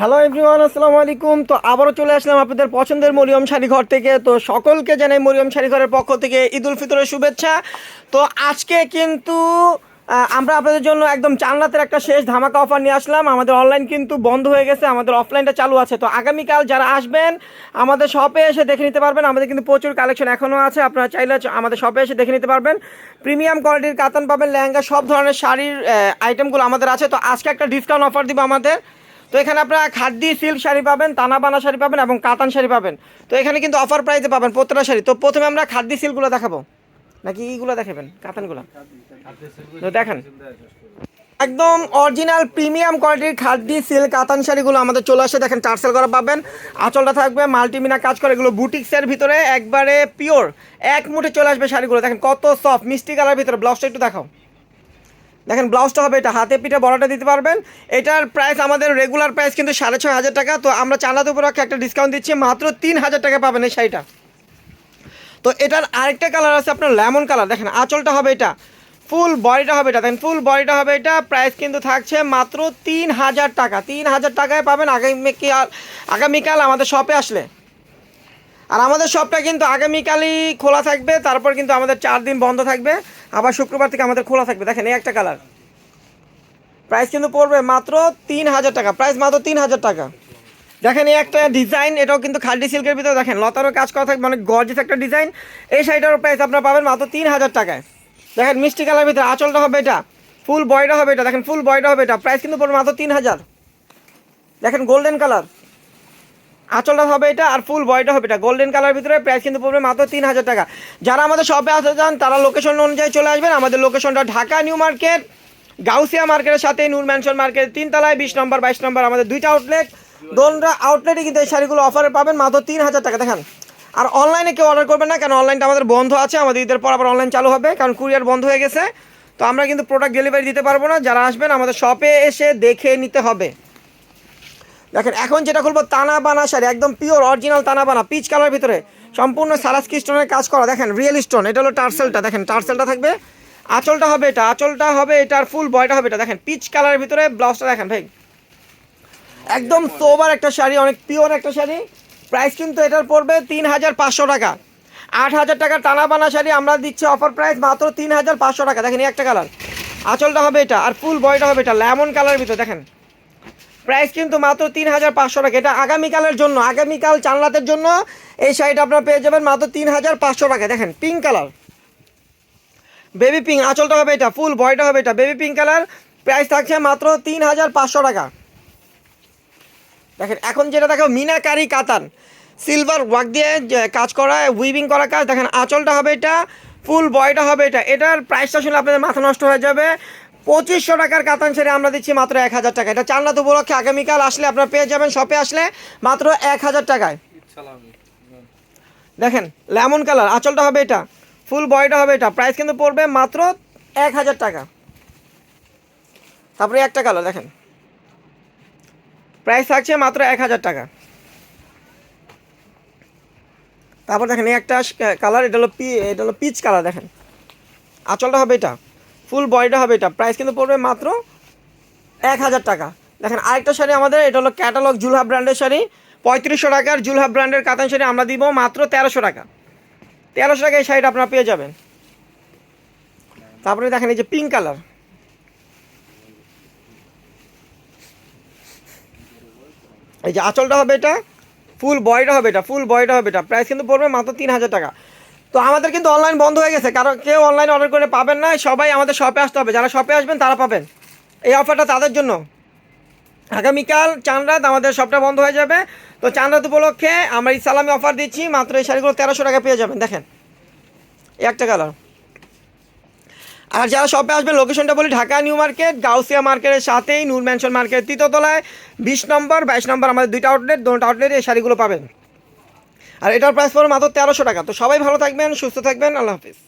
Hello everyone আসসালামু আলাইকুম। তো আবারও চলে আসলাম আপনাদের পছন্দের মরিয়ম শাড়ি ঘর থেকে। তো সকলকে জানাই মরিয়ম শাড়ি ঘরের পক্ষ থেকে ঈদ উল ফিতরের শুভেচ্ছা। তো আজকে কিন্তু আমরা আপনাদের জন্য একদম চান্নাতের একটা শেষ ধামাকা অফার নিয়ে আসলাম। আমাদের অনলাইন কিন্তু বন্ধ হয়ে গেছে, আমাদের অফলাইনটা চালু আছে। তো আগামীকাল যারা আসবেন, আমাদের শপে এসে দেখে নিতে পারবেন। আমাদের কিন্তু প্রচুর কালেকশন এখনও আছে, আপনারা চাইলে আমাদের শপে এসে দেখে নিতে পারবেন। প্রিমিয়াম কোয়ালিটির কাতান পাবেন, লেহেঙ্গা, সব ধরনের শাড়ির আইটেমগুলো আমাদের আছে। তো আজকে একটা ডিসকাউন্ট অফার দিব আমাদের। তো এখানে আপনারা খাদ্যি সিল্ক শাড়ি পাবেন, তানা বানা শাড়ি পাবেন এবং কাতান শাড়ি পাবেন। তো এখানে কিন্তু অফার প্রাইসে পাবেন প্রত্যেকটা শাড়ি। তো প্রথমে আমরা খাদ্যি সিল্কগুলো দেখাবো। নাকি ইগুলো দেখাবেন? কাতানগুলো। তো দেখেন। একদম অরিজিনাল প্রিমিয়াম কোয়ালিটির খাদ্যি সিল্ক কাতান শাড়িগুলো আমাদের চলে আসে। দেখেন টার্সেল করা পাবেন। আঁচলটা থাকবে মাল্টিমিনা কাজ করে এগুলো বুটিক্সের ভিতরে একবারে পিওর এক মুঠে চলে আসবে শাড়িগুলো। দেখেন কত সফট মিষ্টি কালার ভিতরে। ব্লাউজটা একটু দেখাও। দেখেন ব্লাউজটা হবে এটা। হাতে পিঠে বড়টা দিতে পারবেন। এটার প্রাইস আমাদের রেগুলার প্রাইস কিন্তু সাড়ে ছয় হাজার টাকা। তো আমরা চাঁদাতে উপলক্ষে একটা ডিসকাউন্ট দিচ্ছি। মাত্র তিন হাজার টাকা পাবেন এই শাড়িটা। তো এটার আরেকটা কালার আছে আপনার লেমন কালার দেখেন, আঁচলটা হবে এটা। ফুল বডিটা হবে এটা। দেখেন ফুল বডিটা হবে এটা। প্রাইস কিন্তু থাকছে মাত্র তিন হাজার টাকা। তিন হাজার টাকায় পাবেন। আগামীকাল আগামীকাল আমাদের শপে আসলে। আর আমাদের শপটা কিন্তু আগামীকালই খোলা থাকবে, তারপর কিন্তু আমাদের চার দিন বন্ধ থাকবে। আবার শুক্রবার থেকে আমাদের খোলা থাকবে। দেখেন, এই একটা কালার। প্রাইস কিন্তু পড়বে মাত্র তিন হাজার টাকা। প্রাইস মাত্র তিন হাজার টাকা। দেখেন, এই একটা ডিজাইন, এটাও কিন্তু খাদ্য সিল্কের ভিতরে। দেখেন, লতারও কাজ করা থাকবে অনেক গর্জিস একটা ডিজাইন। এই শাড়িটারও প্রাইস আপনারা পাবেন মাত্র তিন হাজার টাকায়। দেখেন, মিষ্টি কালার ভিতরে আঁচলটা হবে এটা। ফুল বয়টা হবে এটা। দেখেন, ফুল বয়টা হবে এটা। প্রাইস কিন্তু পড়বে মাত্র তিন হাজার। দেখেন গোল্ডেন কালার আঁচলটা হবে এটা আর ফুল বয়টা হবে এটা। গোল্ডেন কালার ভিতরে প্রাইস কিন্তু পড়বে মাত্র তিন হাজার টাকা। যারা আমাদের শপে আসতে চান, তারা লোকেশন অনুযায়ী চলে আসবেন। আমাদের লোকেশনটা ঢাকা নিউ মার্কেট গাউসিয়া মার্কেটের সাথে নূর ম্যানশন মার্কেট তিনতলায়, বিশ নম্বর, বাইশ নম্বর আমাদের দুইটা আউটলেট দোনটা আউটলেটে কিন্তু এই শাড়িগুলো অফারে পাবেন মাত্র তিন হাজার টাকা। দেখেন, আর অনলাইনে কেউ অর্ডার করবেন না, কারণ অনলাইনটা আমাদের বন্ধ আছে। আমাদের ঈদের পর আবার অনলাইন চালু হবে, কারণ কুরিয়ার বন্ধ হয়ে গেছে। তো আমরা কিন্তু প্রোডাক্ট ডেলিভারি দিতে পারব না। যারা আসবেন, আমাদের শপে এসে দেখে নিতে হবে। দেখেন, এখন যেটা খুলবো তানা বানা শাড়ি, একদম পিওর অরিজিনাল তানা বানা পিচ কালার ভিতরে। সম্পূর্ণ সারাস্কি স্টোনের কাজ করা। দেখেন রিয়েল স্টোন এটা হলো টার্সেলটা। দেখেন, টার্সেলটা থাকবে। আঁচলটা হবে এটা, আঁচলটা হবে এটার ফুল বয়টা হবে এটা। দেখেন পিচ কালারের ভিতরে ব্লাউজটা দেখেন, ভাই। একদম সোবার একটা শাড়ি, অনেক পিওর একটা শাড়ি। প্রাইস কিন্তু এটার পড়বে তিন হাজার পাঁচশো টাকা। আট হাজার টাকার টানা বানা শাড়ি আমরা দিচ্ছি অফার প্রাইস মাত্র তিন হাজার পাঁচশো টাকা। দেখেন একটা কালার আঁচলটা হবে এটা, আর ফুল বয়টা হবে এটা লেমন কালারের ভিতরে। দেখেন প্রাইস কিন্তু মাত্র তিন হাজার পাঁচশো টাকা। এটা আগামীকালের জন্য, আগামীকাল চানরাতের জন্য এই শাড়িটা আপনারা পেয়ে যাবেন মাত্র তিন হাজার পাঁচশো টাকা। দেখেন পিঙ্ক কালার বেবি পিঙ্ক আঁচলটা হবে এটা ফুল বয়টা হবে এটা। বেবি পিঙ্ক কালার প্রাইস থাকছে মাত্র তিন হাজার পাঁচশো টাকা। দেখেন, এখন যেটা দেখো মিনাকারি কাতান। সিলভার ওয়ার্ক দিয়ে কাজ করা উইভিং করা কাজ। দেখেন, আঁচলটা হবে এটা ফুল বয়টা হবে এটা। এটার প্রাইসটা শুনে আপনাদের মাথা নষ্ট হয়ে যাবে। পঁচিশশো টাকার কাতান ছেড়ে আমরা দিচ্ছি মাত্র এক হাজার টাকা। এটা চান্নাত উপলক্ষে আগামীকাল আসলে আপনারা পেয়ে যাবেন, শপে আসলে মাত্র এক হাজার টাকায়। দেখেন, লেমন কালার, আঁচলটা হবে এটা, ফুল বয়টা হবে এটা, প্রাইস কিন্তু পড়বে মাত্র এক হাজার টাকা। তারপরে একটা কালার, দেখেন। প্রাইস থাকছে মাত্র এক হাজার টাকা। তারপর দেখেন একটা কালার, এটা হলো পি এটা হলো পিচ কালার, দেখেন। আঁচলটা হবে এটা। ফুল বডিটা হবে এটা। প্রাইস কিন্তু পড়বে মাত্র এক হাজার টাকা। দেখেন, আরেকটা শাড়ি আমাদের, এটা হলো ক্যাটালগ জুলহা ব্র্যান্ডের শাড়ি। পঁয়ত্রিশশো টাকার জুলহা ব্র্যান্ডের কাতান শাড়ি আমরা দিব মাত্র তেরোশো টাকা। তেরোশো টাকা এই শাড়িটা আপনারা পেয়ে যাবেন। তারপরে দেখেন এই যে পিঙ্ক কালার এই যে আঁচলটা হবে এটা ফুল বয়টা হবে এটা ফুল বয়টা হবে এটা। প্রাইস কিন্তু পড়বে মাত্র তিন হাজার টাকা। তো আমাদের কিন্তু অনলাইন বন্ধ হয়ে গেছে। কারণ কেউ অনলাইন অর্ডার করে পাবেন না, সবাই আমাদের শপে আসতে হবে। যারা শপে আসবেন, তারা পাবেন। এই অফারটা তাদের জন্য। আগামীকাল চান আমাদের শপটা বন্ধ হয়ে যাবে। তো চান রাত উপলক্ষে আমরা এই সালামি অফার দিচ্ছি। মাত্র এই শাড়িগুলো তেরোশো টাকা পেয়ে যাবেন। দেখেন একটা কালার আর যারা শপে আসবেন লোকেশনটা বলি ঢাকা নিউ মার্কেট গাউসিয়া মার্কেটের সাথেই, নূর ম্যানশন মার্কেট তৃতীয়তলায় বিশ নম্বর বাইশ নম্বর আমাদের দুইটা আউটলেট দুটো আউটলেটে এই শাড়িগুলো পাবেন। আর এটার প্রাইস পড়বে মাত্র তেরোশো টাকা। তো সবাই ভালো থাকবেন, সুস্থ থাকবেন, আল্লাহ হাফিজ।